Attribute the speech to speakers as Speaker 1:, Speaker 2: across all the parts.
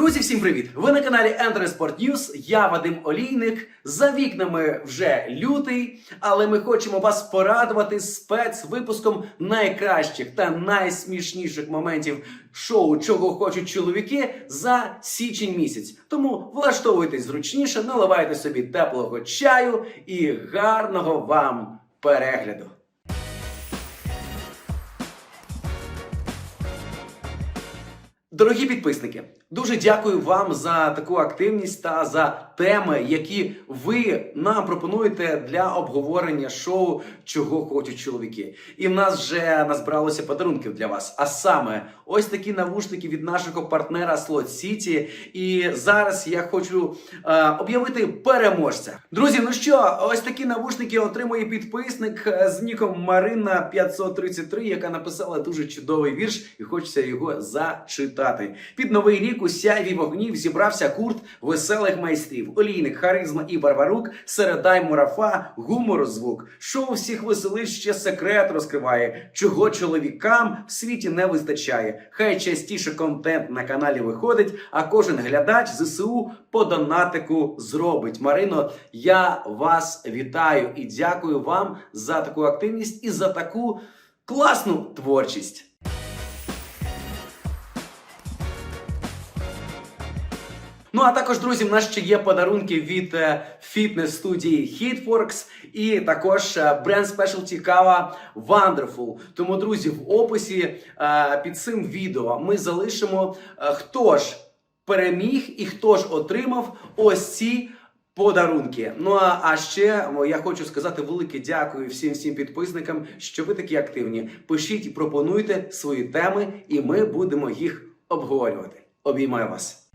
Speaker 1: Друзі, всім привіт! Ви на каналі Enter Sport News. Я Вадим Олійник. За вікнами вже лютий, але ми хочемо вас порадувати спецвипуском найкращих та найсмішніших моментів шоу Чого хочуть чоловіки за січень місяць. Тому влаштовуйтесь зручніше, наливайте собі теплого чаю і гарного вам перегляду. Дорогі підписники, дуже дякую вам за таку активність та за теми, які ви нам пропонуєте для обговорення шоу Чого хочуть чоловіки. І в нас вже назбиралося подарунків для вас. А саме ось такі навушники від нашого партнера Slot City. І зараз я хочу е, об'явити переможця. Друзі, ну що, ось такі навушники отримує підписник е, з ніком Марина 533, яка написала дуже чудовий вірш, і хочеться його зачитати. Під новий рік у сяйві вогнів зібрався гурт веселих майстрів. Олійник, харизма і барбарук, середай мурафа, гумору звук. Шоу всіх веселить ще секрет розкриває, чого чоловікам в світі не вистачає. Хай частіше контент на каналі виходить, а кожен глядач ЗСУ по донатику зробить. Марино, я вас вітаю і дякую вам за таку активність і за таку класну творчість. Ну а також, друзі, в нас ще є подарунки від е, фітнес-студії Hitworks і також е, бренд спешалті кава Wonderful. Тому, друзі, в описі е, під цим відео ми залишимо, хто ж переміг і хто ж отримав ось ці. Подарунки. Ну а, а ще я хочу сказати велике дякую всім всім підписникам, що ви такі активні. Пишіть і пропонуйте свої теми, і ми будемо їх обговорювати. Обіймаю вас.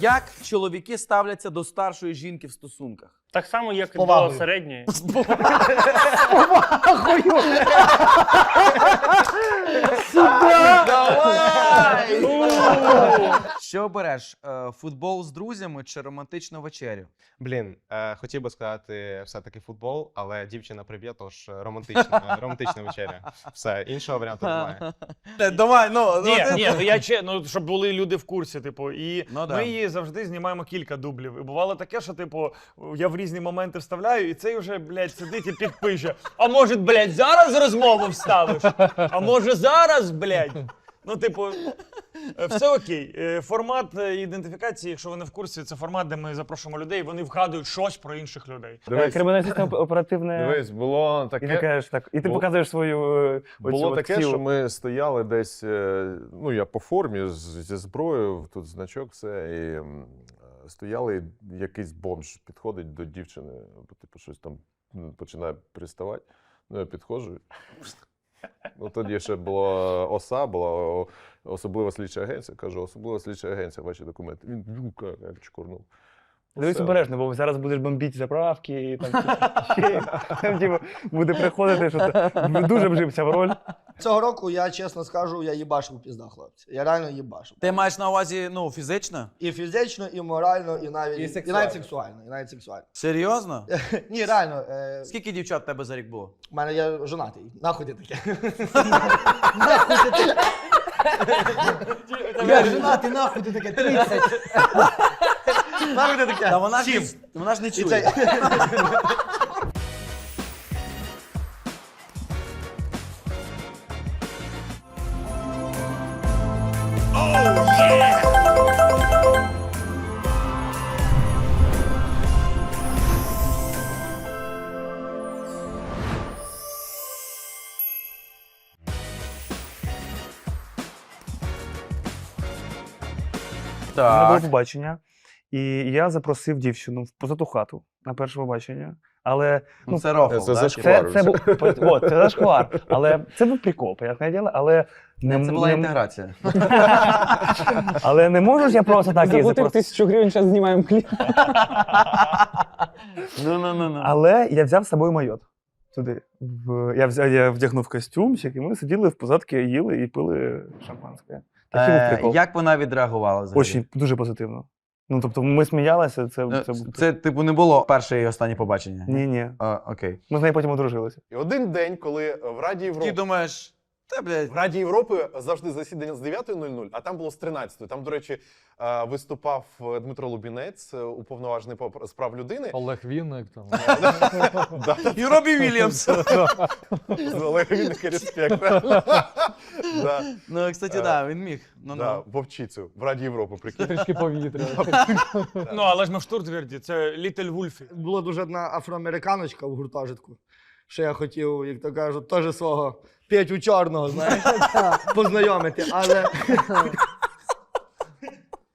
Speaker 1: Як чоловіки ставляться до старшої жінки в стосунках?
Speaker 2: Так само, як і до
Speaker 3: повагою.
Speaker 2: середньої.
Speaker 4: Що обереш? е, Футбол з друзями чи романтичну вечерю?
Speaker 3: Блін, е, хотів би сказати все-таки футбол, але дівчина приб'є, тож романтична, романтична вечеря. Все, іншого варіанту немає.
Speaker 4: Давай, ну
Speaker 5: Ні, ні, ну я че, ну щоб були люди в курсі, типу, і
Speaker 4: Ну да.
Speaker 5: ми її завжди знімаємо кілька дублів. І бувало таке, що типу, я в різні моменти вставляю, і цей вже, блядь, сидить і підпише. А може, блядь, зараз розмову вставиш? А може зараз, блядь? Ну, типу, е, все окей. Е, Формат е, ідентифікації, якщо ви не в курсі, це формат, де ми запрошуємо людей, вони вгадують щось про інших людей.
Speaker 2: Е, Криміналістичне оперативне.
Speaker 6: Дивись, було
Speaker 2: І ти
Speaker 6: таке,
Speaker 2: кажеш так. І ти
Speaker 6: Бу-
Speaker 2: показуєш свою е, оцю
Speaker 6: було
Speaker 2: от
Speaker 6: таке
Speaker 2: цілу.
Speaker 6: що ми стояли десь, е, ну я по формі з- зі зброєю, тут значок, все, і м, е, стояли, і якийсь бомж підходить до дівчини, бо, типу, щось там м, починає приставати. Ну, я підходжу. Ну, тоді ще була ОСА, була особлива слідча агенція. Кажу, особлива слідча агенція, ваші документи. Він люка як чкурнув.
Speaker 2: Дивись обережно, бо зараз будеш бомбити заправки, і там, там типу, буде приходити, що ти дуже вжився в роль.
Speaker 7: Цього року я чесно скажу, я їбашив пізда, хлопці. Я реально їбашив.
Speaker 4: Ти маєш на увазі ну, фізично?
Speaker 7: І фізично, і морально, і навіть
Speaker 4: І
Speaker 7: і,
Speaker 4: сексуально.
Speaker 7: навіть сексуально. І навіть сексуально.
Speaker 4: Серйозно?
Speaker 7: Ні, реально, е,
Speaker 4: Скільки дівчат в тебе за рік було?
Speaker 7: в мене я жонатий. Нахуй ти таке. Нахуй ти таке. Я жонатий, нахуй ти таке. 30. Нахуй ти таке.
Speaker 4: Та вона ж, не- вона ж не
Speaker 7: І
Speaker 4: чує.
Speaker 7: це-
Speaker 2: У мене було
Speaker 4: Так.
Speaker 2: побачення, і я запросив дівчину в позату хату на перше побачення. Але
Speaker 4: Ну, це рофл,
Speaker 6: Це
Speaker 4: да?
Speaker 6: зашквар.
Speaker 2: це, це був от, це зашквар. Але це був прикол, понятне діло, але не,
Speaker 4: Це була
Speaker 2: не-
Speaker 4: інтеграція.
Speaker 2: але не можу ж я просто так її
Speaker 8: Заплатив
Speaker 2: запросити.
Speaker 8: тисячу гривень, зараз знімаємо кліп.
Speaker 4: Ну, ну, ну, ну.
Speaker 2: Але я взяв з собою майот. Туди. В, я, взяв, я вдягнув костюмчик, і ми сиділи в позадки, їли і пили шампанське. Такий був
Speaker 4: Е,
Speaker 2: прикол.
Speaker 4: як вона відреагувала взагалі?
Speaker 2: Очень дуже позитивно. Ну, тобто, ми сміялися, це,
Speaker 4: Е,
Speaker 2: це, був
Speaker 4: Це, типу, не було перше і останнє побачення?
Speaker 2: Ні, ні.
Speaker 4: А, окей.
Speaker 2: Ми з нею потім одружилися.
Speaker 6: І один день, коли в Раді
Speaker 4: Ти
Speaker 6: Європи
Speaker 4: думаєш, Та, блядь.
Speaker 6: В Раді Європи завжди засідання з 9.00, а там було з 13.00. Там, до речі, е, виступав е, Дмитро Лубінець, е, уповноважений по з прав людини.
Speaker 8: Олег Вінник там.
Speaker 6: Да,
Speaker 4: І Робі Вільямс.
Speaker 6: з Олегом Вінника респект. Да,
Speaker 4: Ну, кстати, да, він міг. Ну,
Speaker 6: да,
Speaker 4: ну.
Speaker 6: Вовчицю в Раді Європи, прикинь.
Speaker 8: Трішки повітря.
Speaker 5: Ну, але ж ми в Штуртверді, це Літель Вульфі.
Speaker 7: Була дуже одна афроамериканочка в гуртожитку. Що я хотів, як то кажуть, теж свого Петю Чорного, знаєш, познайомити. Але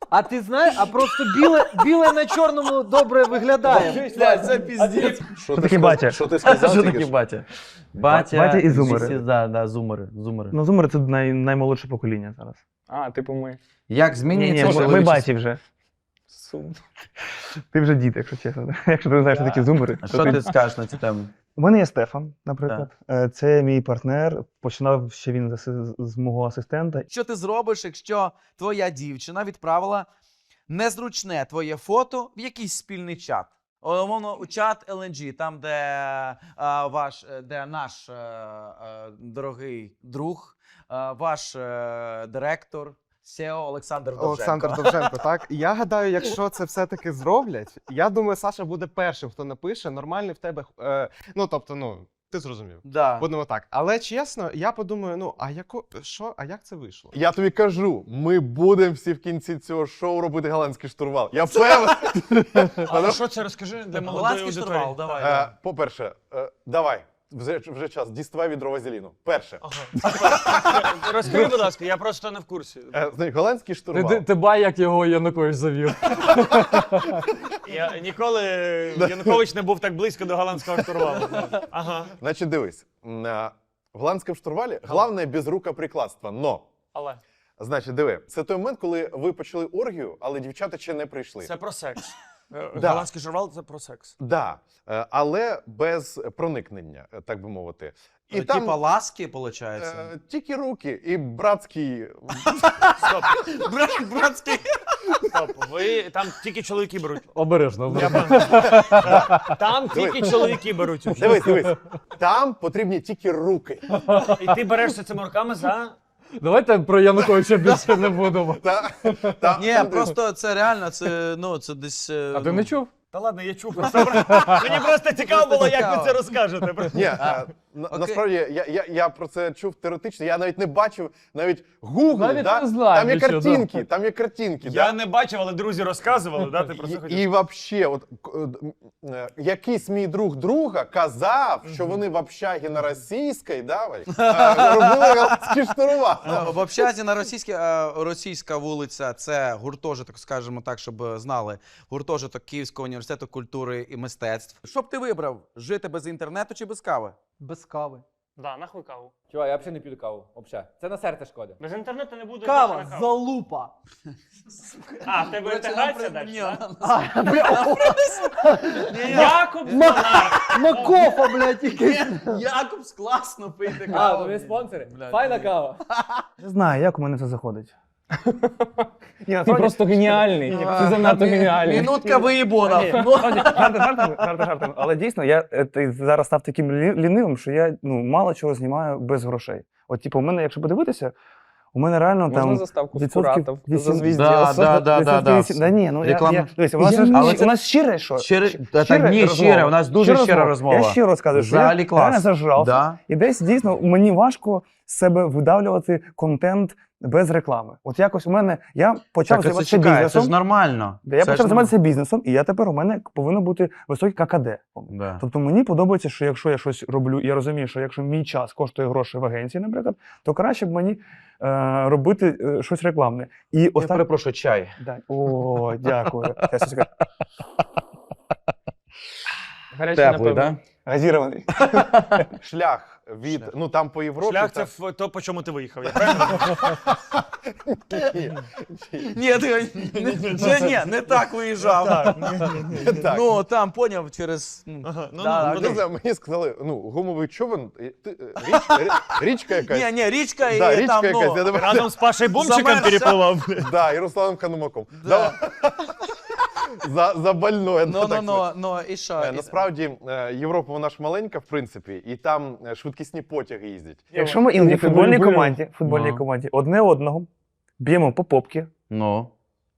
Speaker 9: А ти знаєш, а просто біле, біле на чорному добре виглядає.
Speaker 4: Блядь, це піздець.
Speaker 6: Що
Speaker 2: таке батя?
Speaker 6: Що ти сказав?
Speaker 4: Що
Speaker 6: тільки
Speaker 4: таке
Speaker 6: що?
Speaker 4: батя?
Speaker 2: Батя
Speaker 4: Батя
Speaker 2: і зумери.
Speaker 4: всі- Да, да, зумери, зумери.
Speaker 2: Ну, зумери це най, наймолодше покоління зараз.
Speaker 8: А, типу ми.
Speaker 4: Як
Speaker 2: Ні,
Speaker 4: змінюється
Speaker 2: ні, ми, ми баті вже. Ти вже дід, якщо чесно. Якщо ти не знаєш, що такі зумери.
Speaker 4: А
Speaker 2: то
Speaker 4: що
Speaker 2: ти-
Speaker 4: скажеш на цю тему?
Speaker 2: У мене є Стефан, наприклад. Е, Це мій партнер. Починав ще він з, аси- з мого асистента.
Speaker 4: Що ти зробиш, якщо твоя дівчина відправила незручне твоє фото в якийсь спільний чат? Умовно, у чат LNG, там, де, а, ваш, е, де наш е, е, дорогий друг, е, ваш е, директор, SEO Олександр Довженко.
Speaker 3: Олександр Довженко, так. Я гадаю, якщо це все-таки зроблять, я думаю, Саша буде першим, хто напише нормальний в тебе. Е, ну, тобто, ну, ти зрозумів.
Speaker 4: Да.
Speaker 3: Будемо так. Але чесно, я подумаю: ну, а яко, що, а як це вийшло?
Speaker 6: Я тобі кажу, ми будемо всі в кінці цього шоу робити голландський штурвал. Я певен.
Speaker 5: А що це розкажи для молодої
Speaker 4: Голландський
Speaker 5: аудиторії?
Speaker 4: штурвал, давай.
Speaker 6: Е. По-перше, е, давай. Вже, вже час, діставай відро вазеліну. Перше,
Speaker 5: Ага. Розкажи, будь ласка, я просто не в курсі.
Speaker 6: е, знаєш, голландський
Speaker 8: Ти,
Speaker 6: штурвал.
Speaker 8: ти, ти бай, як його Янукович завів.
Speaker 5: Я ніколи Янукович не був так близько до голландського штурвалу. Ага.
Speaker 6: Значить, дивись, на в голландському штурвалі головне без рукоприкладства. Но,
Speaker 5: Але
Speaker 6: значить, диви, це той момент, коли ви почали оргію, але дівчата ще не прийшли.
Speaker 5: це про секс. Е,
Speaker 6: Да.
Speaker 5: Голландський штурвал це про секс.
Speaker 6: Да, е, але без проникнення, е, так би мовити. І
Speaker 4: Ну, Типа ласки, виходить.
Speaker 6: е, тільки руки і братський.
Speaker 5: Стоп,
Speaker 4: братський.
Speaker 5: стоп. Ви там тільки чоловіки беруть.
Speaker 8: Обережно.
Speaker 5: Я
Speaker 8: обережно.
Speaker 5: Там тільки чоловіки беруть. участь.
Speaker 6: Дивись, дивись. Там потрібні тільки руки.
Speaker 5: І ти берешся цими руками за.
Speaker 8: Давайте про Януковича більше не будемо.
Speaker 4: Ні, просто це реально, це, ну, це десь... е,
Speaker 8: А ти
Speaker 4: ну,
Speaker 8: не чув?
Speaker 5: Та ладно, я чув. Мені просто цікаво було, як ви це розкажете.
Speaker 6: Ні, е,
Speaker 4: окей.
Speaker 6: насправді я, я, я про це чув теоретично. Я навіть не бачив навіть Google,
Speaker 8: Навіть
Speaker 6: да?
Speaker 8: не знаю
Speaker 6: там є
Speaker 8: нічого,
Speaker 6: картинки,
Speaker 8: да.
Speaker 6: там є картинки.
Speaker 5: Я
Speaker 6: да?
Speaker 5: не бачив, але друзі розказували, да? Ти про це
Speaker 6: І,
Speaker 5: хотів.
Speaker 6: і вообще, от е, е, якийсь мій друг друга казав, що вони в общагі на російській, да, Валь, е, робили.
Speaker 4: Е, В общазі на російській е, російська вулиця це гуртожиток, скажімо так, щоб е, знали. Гуртожиток Київського університету культури і мистецтв. Що б ти вибрав? Жити без інтернету чи без кави?
Speaker 9: Без кави.
Speaker 5: Да, нахуй каву.
Speaker 9: Чувак, я взагалі не п'ю каву. Взагалі. Це на серце шкода.
Speaker 5: Без інтернету не буде.
Speaker 9: Кава, залупа.
Speaker 5: А, в тебе інтеграція далі?
Speaker 4: Ні,
Speaker 5: Якоб
Speaker 9: Макофа, блядь, якийсь.
Speaker 4: Якобс класно пити
Speaker 9: А,
Speaker 4: каву.
Speaker 9: то ви спонсори?
Speaker 4: Блядь.
Speaker 9: Файна кава.
Speaker 2: Не знаю, як у мене це заходить. Ні,
Speaker 8: Ти
Speaker 2: насправді-
Speaker 8: просто геніальний. Ти занадто геніальний.
Speaker 4: Минутка виїбона.
Speaker 2: Ні, насправді, жарти жартами, жарти жартами. Але дійсно, я е, ти зараз став таким лі- лінивим, що я ну, мало чого знімаю без грошей. От, типу, у мене, якщо подивитися, у мене реально
Speaker 8: Можна
Speaker 2: там.
Speaker 8: заставку з
Speaker 2: відсотків
Speaker 8: Куратов.
Speaker 4: Да, да, да, да, да.
Speaker 2: Да ні, ну я,
Speaker 4: Реклама-
Speaker 2: я, дивися, у нас,
Speaker 4: Я-
Speaker 2: ж-
Speaker 4: але це-
Speaker 2: у нас щире, що?
Speaker 4: Щире-
Speaker 2: Щ-
Speaker 4: та так ні,
Speaker 2: розмова.
Speaker 4: щире, у нас дуже щира розмова.
Speaker 2: Я щиро розказую, що
Speaker 4: Взагалі
Speaker 2: я
Speaker 4: клас.
Speaker 2: реально зажрався.
Speaker 4: Да.
Speaker 2: І десь дійсно мені важко з себе видавлювати контент без реклами. От якось у мене я почав
Speaker 4: Так, це
Speaker 2: займатися
Speaker 4: це
Speaker 2: бізнесом.
Speaker 4: ж нормально.
Speaker 2: Я
Speaker 4: Це ж
Speaker 2: почав займатися бізнесом, і я тепер у мене повинно бути високий ККД.
Speaker 4: Да.
Speaker 2: Тобто мені подобається, що якщо я щось роблю, я розумію, що якщо мій час коштує гроші в агенції, наприклад, то краще б мені е, робити е, щось рекламне. І
Speaker 4: Я
Speaker 2: останнє...
Speaker 4: перепрошую, чай.
Speaker 2: Да. О, дякую.
Speaker 8: Гарячий
Speaker 4: Теплий,
Speaker 8: напевно.
Speaker 4: да?
Speaker 2: Газірований.
Speaker 6: Шлях від, ну там по Європі.
Speaker 5: Шлях це в то, по чому ти виїхав. Я правильно?
Speaker 6: Ні, ні.
Speaker 4: Ні, ти, не, ні, не так виїжджав.
Speaker 6: Так.
Speaker 4: Ну, там, поняв, через... ну,
Speaker 5: Ага, ну,
Speaker 4: Да,
Speaker 5: ну,
Speaker 6: Ну, не знаю, мені сказали, ну, гумовий човен, і ти- е, річ, рі- річка якась.
Speaker 4: Ні, ні, річка і
Speaker 6: річка
Speaker 4: там,
Speaker 6: якась. Я
Speaker 4: ну...
Speaker 6: думаю,
Speaker 5: Разом з Пашею Бумчиком
Speaker 4: Замерзся.
Speaker 5: перепливав.
Speaker 6: да, і Русланом Канумаком.
Speaker 4: Да.
Speaker 6: За, за больное.
Speaker 4: Ну, ну, ну, ну, і що?
Speaker 6: Е, Насправді е, Європа вона ж маленька, в принципі, і там е, швидкісні потяги їздять.
Speaker 2: Якщо ми іноді в футбольній команді, футбольній
Speaker 8: Ну.
Speaker 2: команді одне одного б'ємо по попки,
Speaker 4: Ну.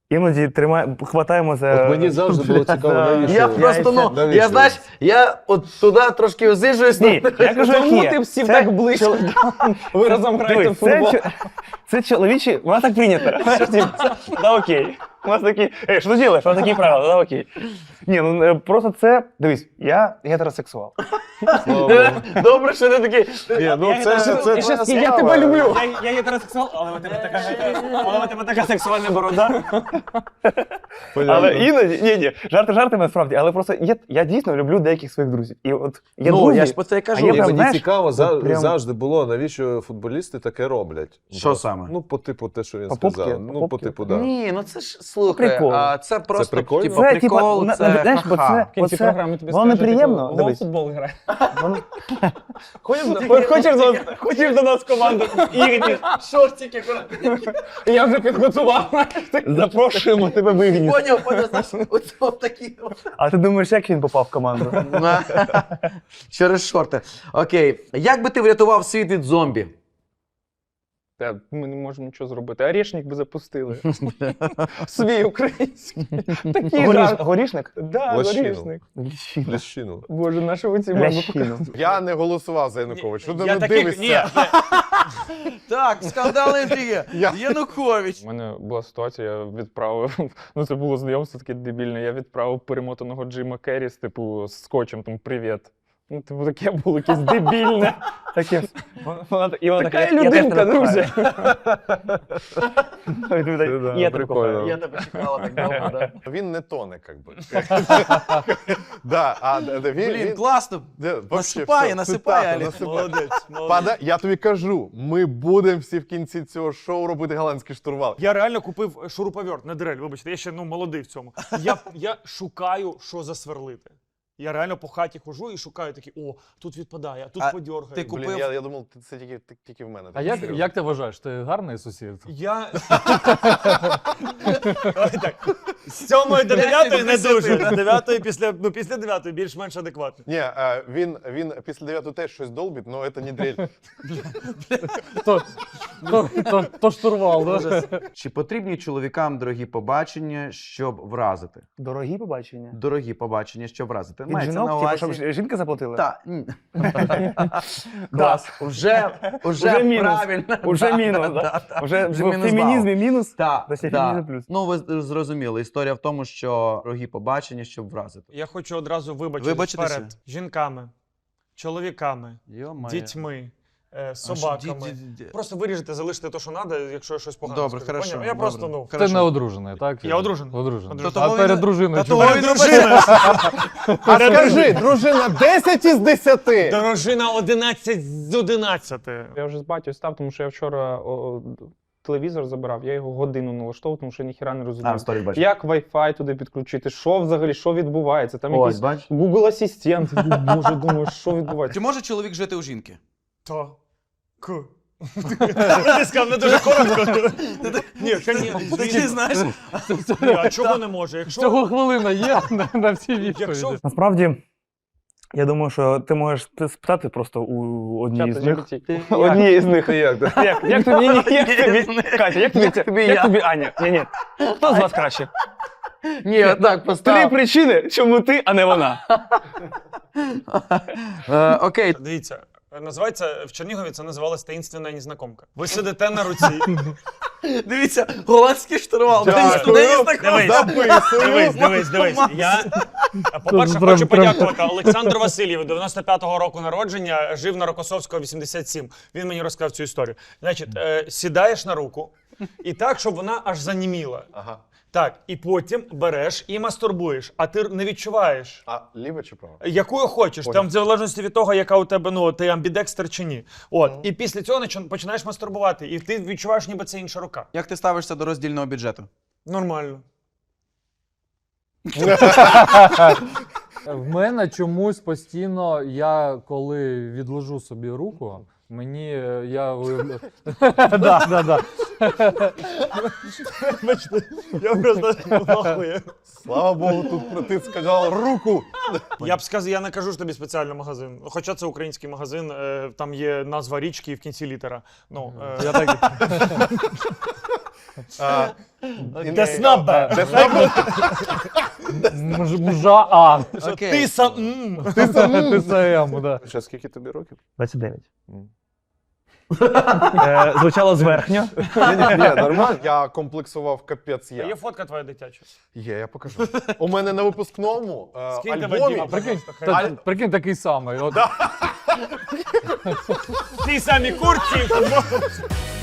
Speaker 2: іноді тримаємо, хватаємо за.
Speaker 8: От мені завжди було цікаво, навіщо?
Speaker 9: Я просто, ну,
Speaker 8: Навіщо?
Speaker 9: я знаєш, я от туди трошки озижуюсь.
Speaker 2: Ні, я кажу, як
Speaker 8: Тому
Speaker 2: є.
Speaker 8: ти всім
Speaker 2: Це
Speaker 8: так близько.
Speaker 2: чол-
Speaker 8: Ви разом граєте в
Speaker 2: Дивись,
Speaker 8: футбол.
Speaker 2: Це, чо- це чоловічі, вона так прийнята. Типу, Да, окей. У нас такі, ей, що ти робиш? У нас такі правила, да, окей. Ні, ну е, просто це, дивись, я гетеросексуал.
Speaker 9: Добре, що ти такий.
Speaker 6: Ні, ну це, це, це,
Speaker 8: І ще я тебе люблю.
Speaker 2: Я, я гетеросексуал, але у тебе така, але у тебе така сексуальна борода. Але іноді, ні, ні, жарти жартами справді, але просто я, я дійсно люблю деяких своїх друзів. І от є
Speaker 9: Ну,
Speaker 2: друзі,
Speaker 9: я ж про це і кажу.
Speaker 6: Ні,
Speaker 2: прям,
Speaker 6: мені
Speaker 2: знаєш,
Speaker 6: цікаво, за,
Speaker 2: от прям-
Speaker 6: завжди було, навіщо футболісти таке роблять.
Speaker 4: Що саме?
Speaker 6: Ну, по типу те, що він сказав. Ну, по типу, да.
Speaker 9: Ні, ну це ж слухай,
Speaker 2: Прикол.
Speaker 9: а це просто
Speaker 6: прикольно?
Speaker 9: типу,
Speaker 2: Це, типа,
Speaker 9: прикол,
Speaker 2: на-
Speaker 9: це
Speaker 2: знаєш, бо
Speaker 9: ха-ха.
Speaker 2: це-
Speaker 8: В кінці
Speaker 2: Оце-
Speaker 8: програми тобі
Speaker 2: воно
Speaker 8: скажуть,
Speaker 2: неприємно,
Speaker 8: типу,
Speaker 2: дивись.
Speaker 8: Футбол грає.
Speaker 2: воно-
Speaker 8: Хочеш, хочеш, до, хочеш до нас в команду Ігні?
Speaker 9: Шортики,
Speaker 8: Я вже підготував.
Speaker 2: запрошуємо тебе в Ігніс.
Speaker 9: поняв, поняв, знаєш, оце такі.
Speaker 2: А ти думаєш, як він попав в команду?
Speaker 9: Через шорти. Окей. Як би ти врятував світ від зомбі?
Speaker 8: Та ми не можемо нічого зробити. Орешник би запустили. Свій український.
Speaker 2: Горішник?
Speaker 8: Да,
Speaker 6: Лещину.
Speaker 8: горішник.
Speaker 2: Ліщина.
Speaker 8: Боже, нашого ці.
Speaker 6: Я не голосував за Януковича. Що ти не дивишся?
Speaker 4: Так, скандал інтриги.
Speaker 6: Я-
Speaker 4: Янукович.
Speaker 8: У мене була ситуація, я відправив. Ну, це було знайомство таке дебільне. Я відправив перемотаного Джима Керрі типу з скотчем, там привіт. Ну, типу, таке було якесь дебільне.
Speaker 2: Таке. Вона, і вона
Speaker 8: Така
Speaker 2: така, я- я теж
Speaker 8: людинка,
Speaker 2: тебе
Speaker 8: друзі.
Speaker 2: кохаю. Ти
Speaker 6: Да,
Speaker 2: Я тебе
Speaker 6: прикольно.
Speaker 2: кохаю.
Speaker 9: Я тебе чекала так довго, да?
Speaker 6: Він не тоне, як би. Да, а д- д- він-
Speaker 4: Блін,
Speaker 6: він-
Speaker 4: класно.
Speaker 6: де, вообще
Speaker 4: Насипає,
Speaker 6: все,
Speaker 4: насипає,
Speaker 6: цитата,
Speaker 4: Алі.
Speaker 6: насипає.
Speaker 5: Молодець, молодець.
Speaker 6: Пада, я тобі кажу, ми будемо всі в кінці цього шоу робити голландський штурвал.
Speaker 5: Я реально купив шуруповерт, не дрель, вибачте, я ще ну, молодий в цьому. Я, я шукаю, що засверлити. Я реально по хаті хожу і шукаю такі, о, тут відпадає, а тут
Speaker 4: А
Speaker 5: подьоргає.
Speaker 4: ти
Speaker 6: Блін, я, я думав, це тільки, тільки в мене.
Speaker 8: А як, як ти вважаєш, ти гарний сусід?
Speaker 5: Я. Давай так. З сьомої до дев'ятої не дуже. З дев'ятої після, ну, після дев'ятої більш-менш адекватно.
Speaker 6: Ні, е, він, він після 9 теж щось долбить, але це не дрель.
Speaker 8: То, то, то, то штурвал, да?
Speaker 4: Чи потрібні чоловікам дорогі побачення, щоб вразити?
Speaker 2: Дорогі побачення.
Speaker 4: Дорогі побачення, щоб вразити.
Speaker 2: Від
Speaker 4: Мається
Speaker 2: жінок,
Speaker 4: на
Speaker 2: типу, щоб
Speaker 4: увазі.
Speaker 2: ж- жінка заплатила?
Speaker 4: Так. ні.
Speaker 2: Клас.
Speaker 4: Уже, уже,
Speaker 2: Уже мінус.
Speaker 4: правильно.
Speaker 2: Уже
Speaker 4: Да,
Speaker 2: мінус,
Speaker 4: да,
Speaker 2: да?
Speaker 4: да, да.
Speaker 2: Вже
Speaker 4: Вже
Speaker 2: в
Speaker 4: мінус
Speaker 2: фемінізмі мінус,
Speaker 4: Так,
Speaker 2: досі
Speaker 4: так.
Speaker 2: фемінізм плюс.
Speaker 4: Ну, ви зрозуміли. Історія в тому, що дорогі побачення, щоб вразити.
Speaker 5: Я хочу одразу вибачитись
Speaker 4: Вибачитися?
Speaker 5: перед жінками, чоловіками,
Speaker 4: Йо-моє.
Speaker 5: дітьми, е, собаками.
Speaker 4: ді- ді- ді-
Speaker 5: Просто виріжете, залиште те, що треба, якщо я щось погано
Speaker 4: Добре,
Speaker 5: скажу.
Speaker 4: хорошо,
Speaker 5: Поняв? Я
Speaker 4: добре.
Speaker 5: просто, ну.
Speaker 8: Ти не одружений, так?
Speaker 5: Я одружений.
Speaker 8: Одружений.
Speaker 5: Одружений.
Speaker 4: То
Speaker 8: А
Speaker 4: того
Speaker 8: перед
Speaker 4: він-
Speaker 8: дружиною
Speaker 4: Та
Speaker 8: чому?
Speaker 4: того він дружина.
Speaker 6: Скажи, дружина, 10 із 10!
Speaker 5: Дорожина 11 з 11.
Speaker 8: Я вже з батьком став, тому що я вчора о, о, телевізор забирав, я його годину налаштовував, тому що я ніхіра не розумів.
Speaker 4: сторі бачу.
Speaker 8: Як Wi-Fi туди підключити? Що взагалі, що відбувається? Там
Speaker 4: Ось,
Speaker 8: якийсь
Speaker 4: бач.
Speaker 8: Google асистент. Боже, думаю, що відбувається?
Speaker 4: Чи може чоловік жити у жінки?
Speaker 5: То. К. Ти сказав не дуже коротко. Ні, звісно.
Speaker 4: Ти знаєш,
Speaker 5: Ні, а чого не може? Якщо
Speaker 8: Цього хвилина є на, на всі
Speaker 5: Якщо
Speaker 8: відповіді.
Speaker 2: Насправді, я думаю, що ти можеш спитати просто у одній з них.
Speaker 8: GPT.
Speaker 2: Однієї з них.
Speaker 6: Як?
Speaker 2: Як, тобі, Катя, як тобі, як тобі Аня? Ні, ні. Хто з вас краще?
Speaker 9: Ні, так,
Speaker 2: Три причини, чому ти, а не вона.
Speaker 4: Е, Окей,
Speaker 5: Дивіться, називається в Чернігові це називалось таїнственна незнакомка. Ви сидите на руці.
Speaker 4: Дивіться, голландський штурвал.
Speaker 6: Дякую.
Speaker 5: Дивись, дивись, дивись, дивись. Я, по-перше, хочу подякувати Олександру Васильєву, 95-го року народження, жив на Рокосовського 87. Він мені розказав цю історію. Значить, е, сідаєш на руку, і так, щоб вона аж заніміла.
Speaker 6: Ага.
Speaker 5: Так, і потім береш і мастурбуєш, а ти не відчуваєш.
Speaker 6: А ліва чи права?
Speaker 5: Якою хочеш,
Speaker 6: Понял.
Speaker 5: там в залежності від того, яка у тебе ну ти амбідекстер чи ні. От і після цього починаєш мастурбувати, і ти відчуваєш, ніби це інша рука.
Speaker 4: Як ти ставишся до роздільного бюджету?
Speaker 5: Нормально.
Speaker 8: В мене чомусь постійно, я коли відложу собі руку,
Speaker 10: Мені е, я
Speaker 2: Да, да, да.
Speaker 5: Бачите, я просто нахуй.
Speaker 6: Слава Богу, тут ти сказав руку.
Speaker 5: Я б сказав, я не кажу ж тобі спеціально магазин. Хоча це український магазин, е, там є назва річки і в кінці літера. Ну, е,
Speaker 10: Я так
Speaker 6: А.
Speaker 10: Мж- мжа А.
Speaker 5: Що
Speaker 4: Окей.
Speaker 5: Ти сам. м.
Speaker 10: Ти сам, да.
Speaker 6: Ще скільки тобі років?
Speaker 2: 29.
Speaker 6: М.
Speaker 2: Е, звучало зверхньо.
Speaker 6: Ні, ні, ні, нормально. Я комплексував капець
Speaker 5: А Є фотка твоя дитяча.
Speaker 6: Є, я покажу. У мене на випускному е,
Speaker 5: Скинь тебе
Speaker 6: альбомі.
Speaker 5: Діма,
Speaker 10: Прикинь, та-
Speaker 5: хай.
Speaker 10: прикинь, такий самий. От,
Speaker 5: Ті самі курці.